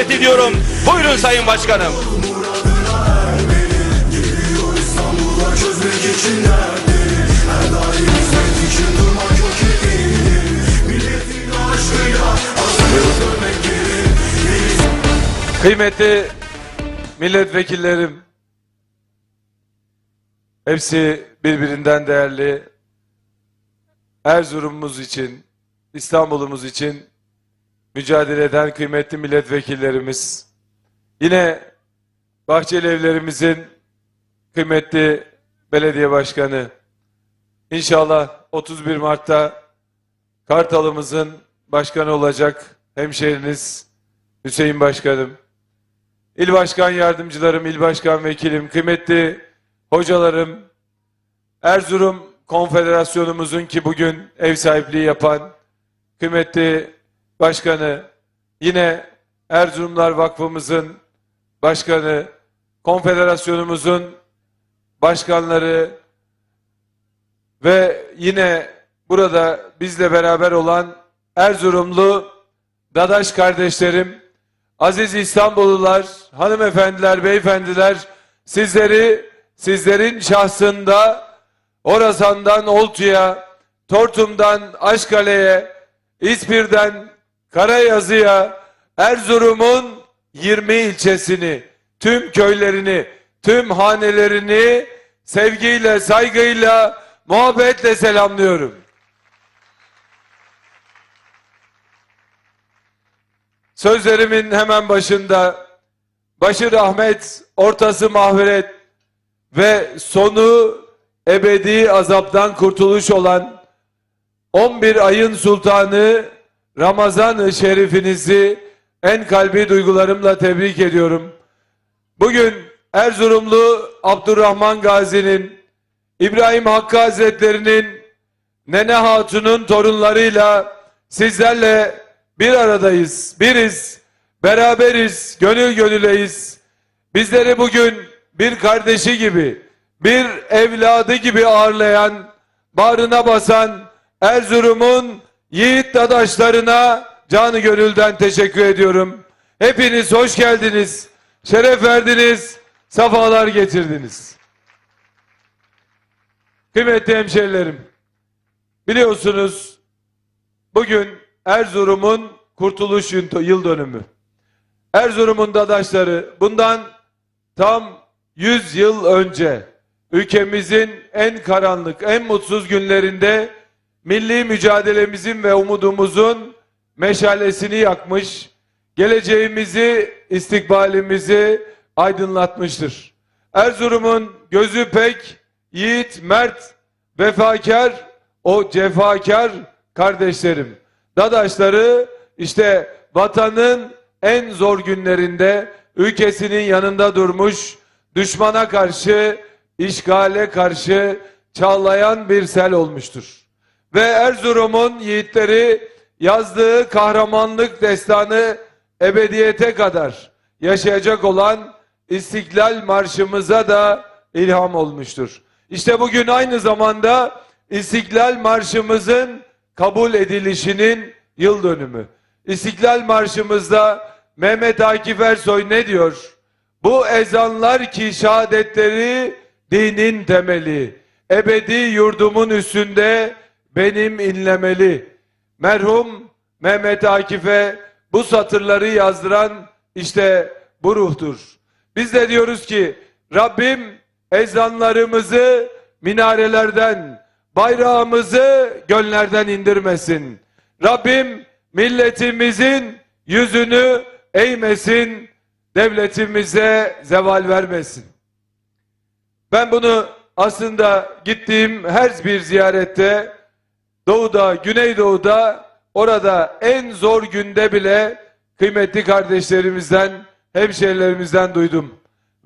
davet ediyorum. Buyurun Sayın Başkanım. Kıymetli milletvekillerim, hepsi birbirinden değerli. Erzurum'umuz için, İstanbul'umuz için mücadele eden kıymetli milletvekillerimiz. Yine Bahçeli Evlerimizin kıymetli belediye başkanı. İnşallah 31 Mart'ta Kartal'ımızın başkanı olacak hemşehriniz Hüseyin Başkanım. İl Başkan Yardımcılarım, İl Başkan Vekilim, kıymetli hocalarım, Erzurum Konfederasyonumuzun ki bugün ev sahipliği yapan kıymetli başkanı, yine Erzurumlar Vakfımızın başkanı, konfederasyonumuzun başkanları ve yine burada bizle beraber olan Erzurumlu Dadaş kardeşlerim, Aziz İstanbullular, hanımefendiler, beyefendiler, sizleri, sizlerin şahsında Orasan'dan Oltu'ya, Tortum'dan Aşkale'ye, İspir'den Karayazı'ya, Erzurum'un 20 ilçesini, tüm köylerini, tüm hanelerini sevgiyle, saygıyla, muhabbetle selamlıyorum. Sözlerimin hemen başında başı rahmet, ortası mahveret ve sonu ebedi azaptan kurtuluş olan 11 ayın sultanı Ramazan-ı Şerifinizi en kalbi duygularımla tebrik ediyorum. Bugün Erzurumlu Abdurrahman Gazi'nin, İbrahim Hakkı Hazretleri'nin, Nene Hatun'un torunlarıyla sizlerle bir aradayız, biriz, beraberiz, gönül gönüleyiz. Bizleri bugün bir kardeşi gibi, bir evladı gibi ağırlayan, bağrına basan Erzurum'un yiğit dadaşlarına canı gönülden teşekkür ediyorum. Hepiniz hoş geldiniz, şeref verdiniz, safalar getirdiniz. Kıymetli hemşerilerim, biliyorsunuz bugün Erzurum'un kurtuluş yıl dönümü. Erzurum'un dadaşları bundan tam 100 yıl önce ülkemizin en karanlık, en mutsuz günlerinde milli mücadelemizin ve umudumuzun meşalesini yakmış, geleceğimizi, istikbalimizi aydınlatmıştır. Erzurum'un gözü pek, yiğit, mert, vefakar, o cefakar kardeşlerim, dadaşları işte vatanın en zor günlerinde ülkesinin yanında durmuş, düşmana karşı, işgale karşı çağlayan bir sel olmuştur. Ve Erzurum'un yiğitleri yazdığı kahramanlık destanı ebediyete kadar yaşayacak olan İstiklal Marşımıza da ilham olmuştur. İşte bugün aynı zamanda İstiklal Marşımızın kabul edilişinin yıl dönümü. İstiklal Marşımızda Mehmet Akif Ersoy ne diyor? Bu ezanlar ki şehadetleri dinin temeli. Ebedi yurdumun üstünde benim inlemeli. Merhum Mehmet Akif'e bu satırları yazdıran işte bu ruhtur. Biz de diyoruz ki Rabbim ezanlarımızı minarelerden, bayrağımızı göllerden indirmesin. Rabbim milletimizin yüzünü eğmesin, devletimize zeval vermesin. Ben bunu aslında gittiğim her bir ziyarette Doğu'da, Güneydoğu'da orada en zor günde bile kıymetli kardeşlerimizden, hemşerilerimizden duydum.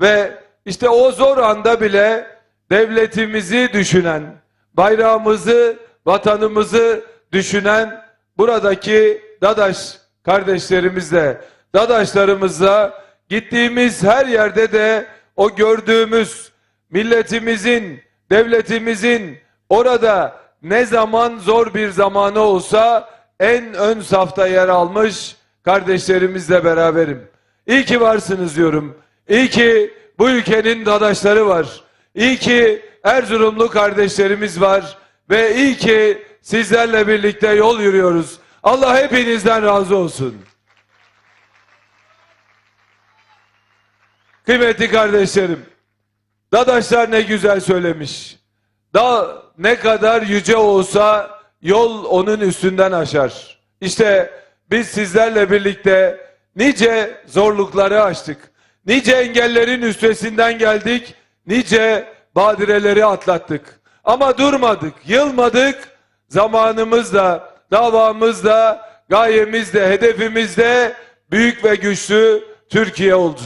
Ve işte o zor anda bile devletimizi düşünen, bayrağımızı, vatanımızı düşünen buradaki Dadaş kardeşlerimizle, Dadaşlarımızla gittiğimiz her yerde de o gördüğümüz milletimizin, devletimizin orada ne zaman zor bir zamanı olsa en ön safta yer almış kardeşlerimizle beraberim. İyi ki varsınız diyorum. İyi ki bu ülkenin dadaşları var. İyi ki Erzurumlu kardeşlerimiz var. Ve iyi ki sizlerle birlikte yol yürüyoruz. Allah hepinizden razı olsun. Kıymetli kardeşlerim, Dadaşlar ne güzel söylemiş. Dağ ne kadar yüce olsa yol onun üstünden aşar. İşte biz sizlerle birlikte nice zorlukları aştık. Nice engellerin üstesinden geldik. Nice badireleri atlattık. Ama durmadık, yılmadık. Zamanımız da, davamız da, gayemiz de, hedefimiz de büyük ve güçlü Türkiye oldu.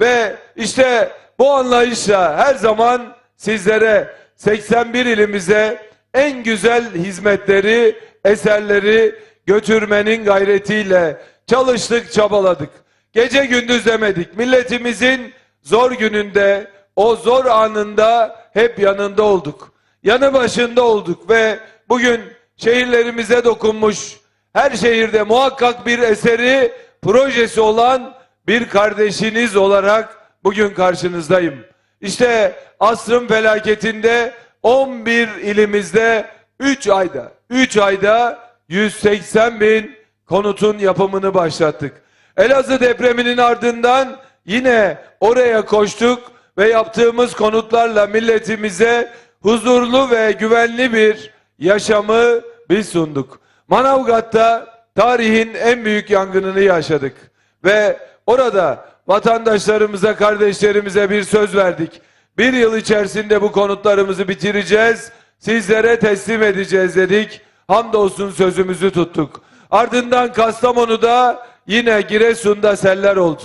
Ve işte bu anlayışla her zaman sizlere 81 ilimize en güzel hizmetleri, eserleri götürmenin gayretiyle çalıştık, çabaladık. Gece gündüz demedik. Milletimizin zor gününde, o zor anında hep yanında olduk. Yanı başında olduk ve bugün şehirlerimize dokunmuş, her şehirde muhakkak bir eseri, projesi olan bir kardeşiniz olarak bugün karşınızdayım. İşte asrın felaketinde 11 ilimizde 3 ayda 3 ayda 180 bin konutun yapımını başlattık. Elazığ depreminin ardından yine oraya koştuk ve yaptığımız konutlarla milletimize huzurlu ve güvenli bir yaşamı biz sunduk. Manavgat'ta tarihin en büyük yangınını yaşadık ve orada vatandaşlarımıza, kardeşlerimize bir söz verdik. Bir yıl içerisinde bu konutlarımızı bitireceğiz, sizlere teslim edeceğiz dedik. Hamdolsun sözümüzü tuttuk. Ardından Kastamonu'da yine Giresun'da seller oldu.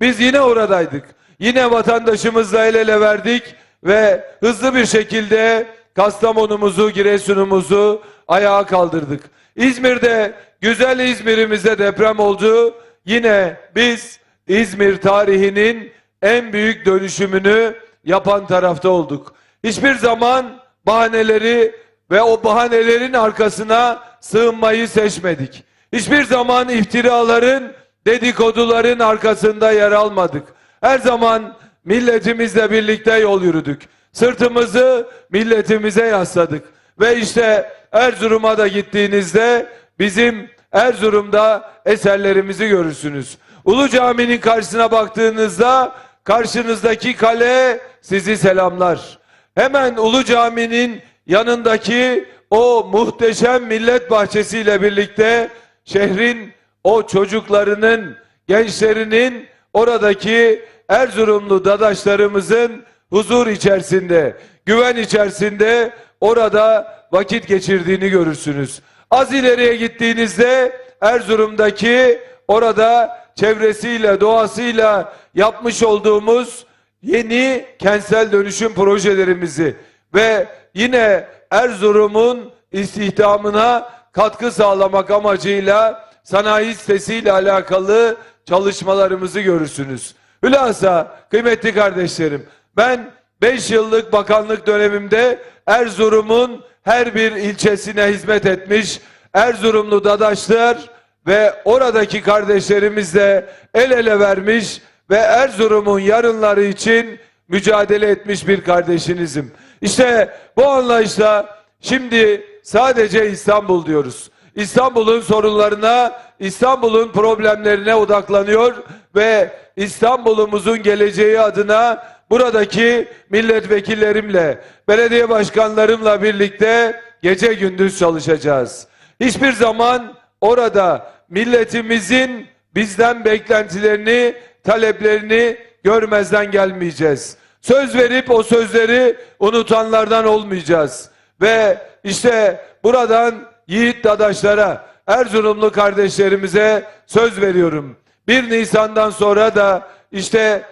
Biz yine oradaydık. Yine vatandaşımızla el ele verdik ve hızlı bir şekilde Kastamonumuzu, Giresunumuzu ayağa kaldırdık. İzmir'de, güzel İzmir'imizde deprem oldu. Yine biz İzmir tarihinin en büyük dönüşümünü yapan tarafta olduk. Hiçbir zaman bahaneleri ve o bahanelerin arkasına sığınmayı seçmedik. Hiçbir zaman iftiraların, dedikoduların arkasında yer almadık. Her zaman milletimizle birlikte yol yürüdük. Sırtımızı milletimize yasladık. Ve işte Erzurum'a da gittiğinizde bizim Erzurum'da eserlerimizi görürsünüz. Ulu Cami'nin karşısına baktığınızda karşınızdaki kale sizi selamlar. Hemen Ulu Cami'nin yanındaki o muhteşem millet bahçesiyle birlikte şehrin o çocuklarının, gençlerinin oradaki Erzurumlu dadaşlarımızın huzur içerisinde, güven içerisinde orada vakit geçirdiğini görürsünüz. Az ileriye gittiğinizde Erzurum'daki orada çevresiyle, doğasıyla yapmış olduğumuz yeni kentsel dönüşüm projelerimizi ve yine Erzurum'un istihdamına katkı sağlamak amacıyla sanayi sitesiyle alakalı çalışmalarımızı görürsünüz. Hülasa kıymetli kardeşlerim ben 5 yıllık bakanlık dönemimde Erzurum'un her bir ilçesine hizmet etmiş Erzurumlu dadaşlar ve oradaki kardeşlerimizle el ele vermiş ve Erzurum'un yarınları için mücadele etmiş bir kardeşinizim. İşte bu anlayışla şimdi sadece İstanbul diyoruz. İstanbul'un sorunlarına, İstanbul'un problemlerine odaklanıyor ve İstanbul'umuzun geleceği adına buradaki milletvekillerimle, belediye başkanlarımla birlikte gece gündüz çalışacağız. Hiçbir zaman orada milletimizin bizden beklentilerini, taleplerini görmezden gelmeyeceğiz. Söz verip o sözleri unutanlardan olmayacağız. Ve işte buradan yiğit dadaşlara, Erzurumlu kardeşlerimize söz veriyorum. 1 Nisan'dan sonra da işte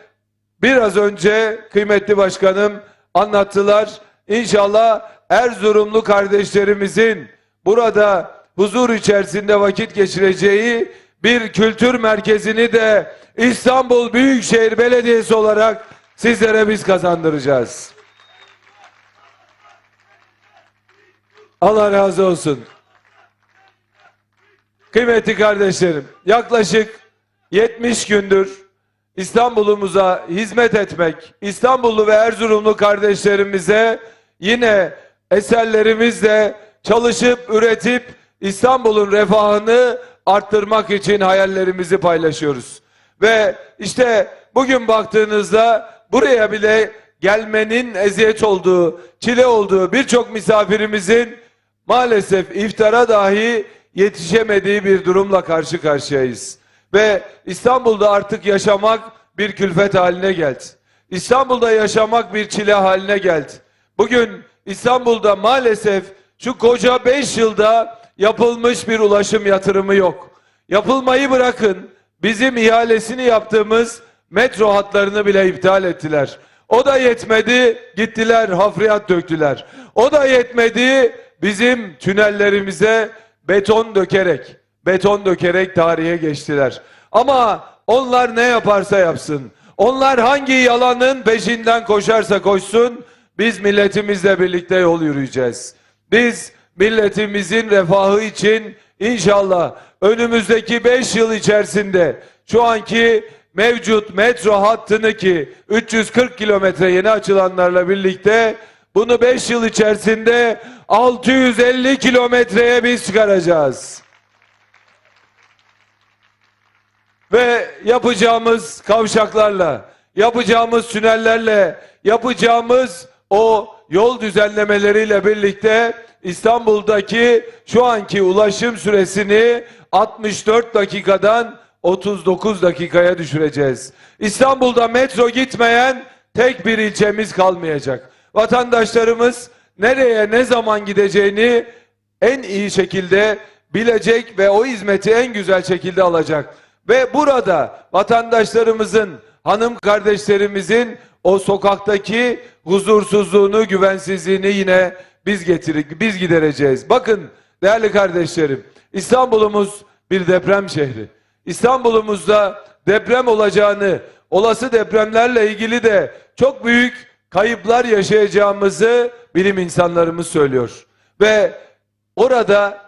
biraz önce kıymetli başkanım anlattılar. İnşallah Erzurumlu kardeşlerimizin burada huzur içerisinde vakit geçireceği bir kültür merkezini de İstanbul Büyükşehir Belediyesi olarak sizlere biz kazandıracağız. Allah razı olsun. Kıymetli kardeşlerim, yaklaşık 70 gündür İstanbul'umuza hizmet etmek, İstanbullu ve Erzurumlu kardeşlerimize yine eserlerimizle çalışıp üretip İstanbul'un refahını arttırmak için hayallerimizi paylaşıyoruz. Ve işte bugün baktığınızda buraya bile gelmenin eziyet olduğu, çile olduğu birçok misafirimizin maalesef iftara dahi yetişemediği bir durumla karşı karşıyayız. Ve İstanbul'da artık yaşamak bir külfet haline geldi. İstanbul'da yaşamak bir çile haline geldi. Bugün İstanbul'da maalesef şu koca 5 yılda yapılmış bir ulaşım yatırımı yok. Yapılmayı bırakın bizim ihalesini yaptığımız metro hatlarını bile iptal ettiler. O da yetmedi gittiler hafriyat döktüler. O da yetmedi bizim tünellerimize beton dökerek beton dökerek tarihe geçtiler. Ama onlar ne yaparsa yapsın. Onlar hangi yalanın peşinden koşarsa koşsun biz milletimizle birlikte yol yürüyeceğiz. Biz milletimizin refahı için inşallah önümüzdeki 5 yıl içerisinde şu anki mevcut metro hattını ki 340 kilometre yeni açılanlarla birlikte bunu 5 yıl içerisinde 650 kilometreye biz çıkaracağız. Ve yapacağımız kavşaklarla, yapacağımız tünellerle, yapacağımız o yol düzenlemeleriyle birlikte İstanbul'daki şu anki ulaşım süresini 64 dakikadan 39 dakikaya düşüreceğiz. İstanbul'da metro gitmeyen tek bir ilçemiz kalmayacak. Vatandaşlarımız nereye ne zaman gideceğini en iyi şekilde bilecek ve o hizmeti en güzel şekilde alacak. Ve burada vatandaşlarımızın, hanım kardeşlerimizin o sokaktaki huzursuzluğunu, güvensizliğini yine biz getirip biz gidereceğiz. Bakın değerli kardeşlerim, İstanbul'umuz bir deprem şehri. İstanbul'umuzda deprem olacağını, olası depremlerle ilgili de çok büyük kayıplar yaşayacağımızı bilim insanlarımız söylüyor. Ve orada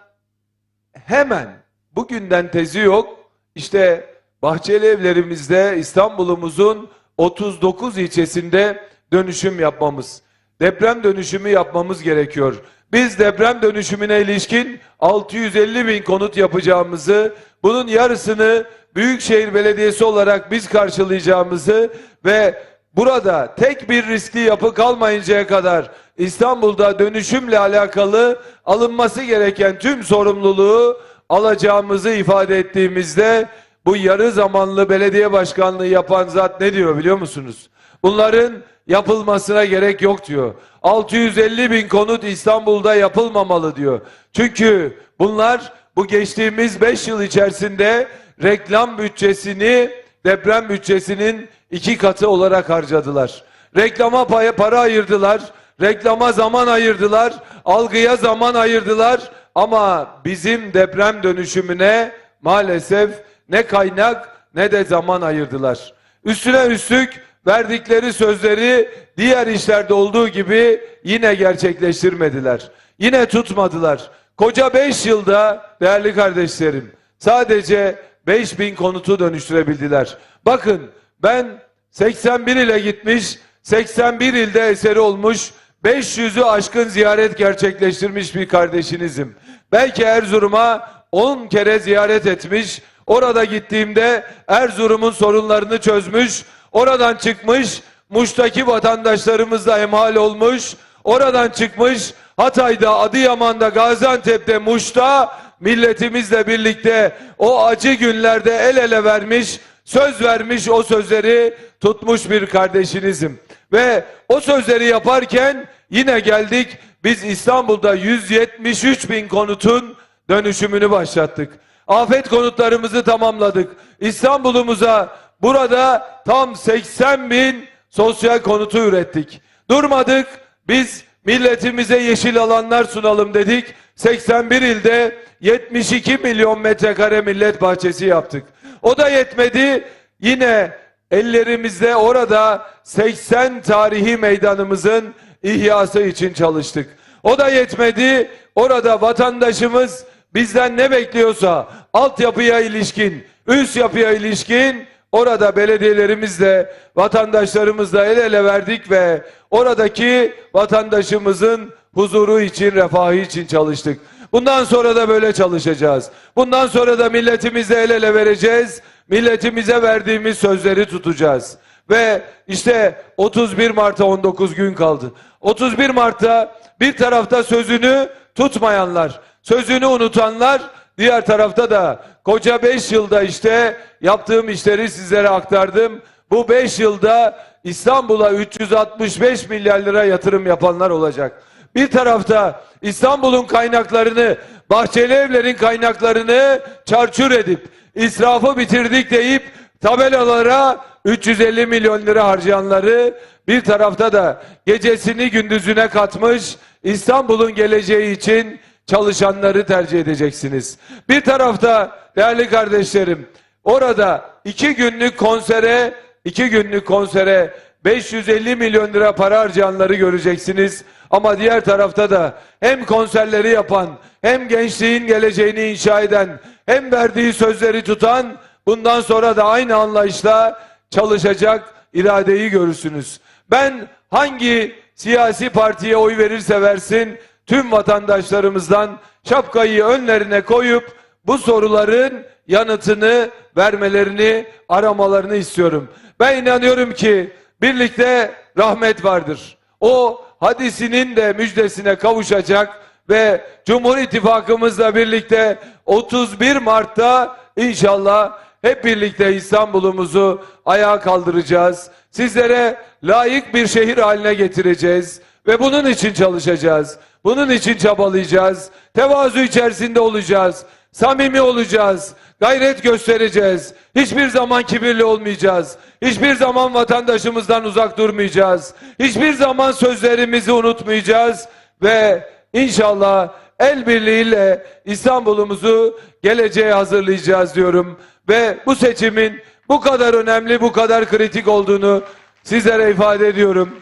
hemen bugünden tezi yok. İşte Bahçeli evlerimizde İstanbul'umuzun 39 ilçesinde dönüşüm yapmamız, deprem dönüşümü yapmamız gerekiyor. Biz deprem dönüşümüne ilişkin 650 bin konut yapacağımızı, bunun yarısını Büyükşehir Belediyesi olarak biz karşılayacağımızı ve burada tek bir riskli yapı kalmayıncaya kadar İstanbul'da dönüşümle alakalı alınması gereken tüm sorumluluğu alacağımızı ifade ettiğimizde bu yarı zamanlı belediye başkanlığı yapan zat ne diyor biliyor musunuz? Bunların yapılmasına gerek yok diyor. 650 bin konut İstanbul'da yapılmamalı diyor. Çünkü bunlar bu geçtiğimiz 5 yıl içerisinde reklam bütçesini deprem bütçesinin iki katı olarak harcadılar. Reklama paya para ayırdılar. Reklama zaman ayırdılar. Algıya zaman ayırdılar. Ama bizim deprem dönüşümüne maalesef ne kaynak ne de zaman ayırdılar. Üstüne üstlük verdikleri sözleri diğer işlerde olduğu gibi yine gerçekleştirmediler. Yine tutmadılar. Koca 5 yılda değerli kardeşlerim sadece 5000 konutu dönüştürebildiler. Bakın ben 81 ile gitmiş 81 ilde eseri olmuş 500'ü aşkın ziyaret gerçekleştirmiş bir kardeşinizim. Belki Erzurum'a 10 kere ziyaret etmiş. Orada gittiğimde Erzurum'un sorunlarını çözmüş. Oradan çıkmış Muş'taki vatandaşlarımızla emhal olmuş. Oradan çıkmış Hatay'da, Adıyaman'da, Gaziantep'te, Muş'ta milletimizle birlikte o acı günlerde el ele vermiş, söz vermiş o sözleri tutmuş bir kardeşinizim. Ve o sözleri yaparken yine geldik biz İstanbul'da 173 bin konutun dönüşümünü başlattık. Afet konutlarımızı tamamladık. İstanbul'umuza burada tam 80 bin sosyal konutu ürettik. Durmadık biz milletimize yeşil alanlar sunalım dedik. 81 ilde 72 milyon metrekare millet bahçesi yaptık. O da yetmedi. Yine ellerimizde orada 80 tarihi meydanımızın ihyası için çalıştık. O da yetmedi. Orada vatandaşımız bizden ne bekliyorsa altyapıya ilişkin, üst yapıya ilişkin orada belediyelerimizle, vatandaşlarımızla el ele verdik ve oradaki vatandaşımızın huzuru için, refahı için çalıştık. Bundan sonra da böyle çalışacağız. Bundan sonra da milletimizle el ele vereceğiz. Milletimize verdiğimiz sözleri tutacağız. Ve işte 31 Mart'a 19 gün kaldı. 31 Mart'ta bir tarafta sözünü tutmayanlar, sözünü unutanlar, diğer tarafta da koca 5 yılda işte yaptığım işleri sizlere aktardım. Bu 5 yılda İstanbul'a 365 milyar lira yatırım yapanlar olacak. Bir tarafta İstanbul'un kaynaklarını, Bahçeli Evler'in kaynaklarını çarçur edip israfı bitirdik deyip tabelalara 350 milyon lira harcayanları bir tarafta da gecesini gündüzüne katmış İstanbul'un geleceği için çalışanları tercih edeceksiniz. Bir tarafta değerli kardeşlerim orada iki günlük konsere iki günlük konsere 550 milyon lira para harcayanları göreceksiniz. Ama diğer tarafta da hem konserleri yapan, hem gençliğin geleceğini inşa eden, hem verdiği sözleri tutan, bundan sonra da aynı anlayışla çalışacak iradeyi görürsünüz. Ben hangi siyasi partiye oy verirse versin, tüm vatandaşlarımızdan şapkayı önlerine koyup bu soruların yanıtını vermelerini, aramalarını istiyorum. Ben inanıyorum ki birlikte rahmet vardır. O hadisinin de müjdesine kavuşacak ve Cumhur İttifakımızla birlikte 31 Mart'ta inşallah hep birlikte İstanbul'umuzu ayağa kaldıracağız. Sizlere layık bir şehir haline getireceğiz ve bunun için çalışacağız. Bunun için çabalayacağız. Tevazu içerisinde olacağız. Samimi olacağız. Gayret göstereceğiz. Hiçbir zaman kibirli olmayacağız. Hiçbir zaman vatandaşımızdan uzak durmayacağız. Hiçbir zaman sözlerimizi unutmayacağız ve inşallah el birliğiyle İstanbul'umuzu geleceğe hazırlayacağız diyorum ve bu seçimin bu kadar önemli, bu kadar kritik olduğunu sizlere ifade ediyorum.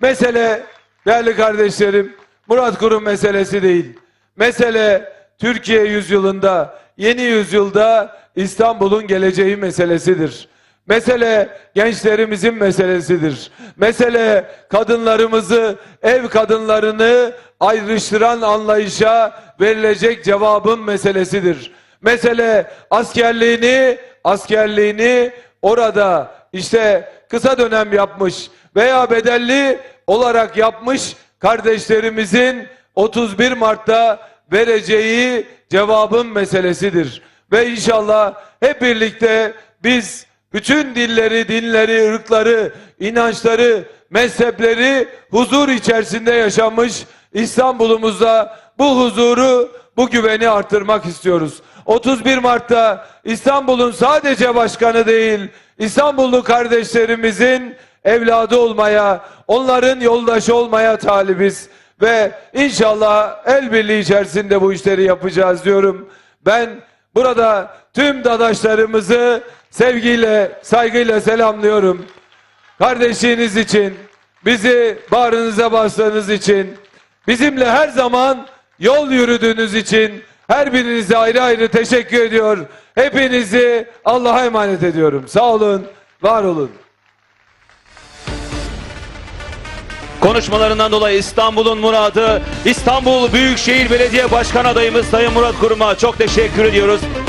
Mesele değerli kardeşlerim Murat Kurum meselesi değil. Mesele Türkiye yüzyılında, yeni yüzyılda İstanbul'un geleceği meselesidir. Mesele gençlerimizin meselesidir. Mesele kadınlarımızı, ev kadınlarını ayrıştıran anlayışa verilecek cevabın meselesidir. Mesele askerliğini, askerliğini orada işte kısa dönem yapmış veya bedelli olarak yapmış kardeşlerimizin 31 Mart'ta vereceği cevabın meselesidir. Ve inşallah hep birlikte biz bütün dilleri, dinleri, ırkları, inançları, mezhepleri huzur içerisinde yaşamış İstanbul'umuzda bu huzuru, bu güveni arttırmak istiyoruz. 31 Mart'ta İstanbul'un sadece başkanı değil, İstanbullu kardeşlerimizin evladı olmaya, onların yoldaşı olmaya talibiz. Ve inşallah el birliği içerisinde bu işleri yapacağız diyorum. Ben burada tüm dadaşlarımızı sevgiyle, saygıyla selamlıyorum. Kardeşliğiniz için, bizi bağrınıza bastığınız için, bizimle her zaman yol yürüdüğünüz için her birinize ayrı ayrı teşekkür ediyor. Hepinizi Allah'a emanet ediyorum. Sağ olun, var olun. Konuşmalarından dolayı İstanbul'un muradı, İstanbul Büyükşehir Belediye Başkan adayımız Sayın Murat Kurum'a çok teşekkür ediyoruz.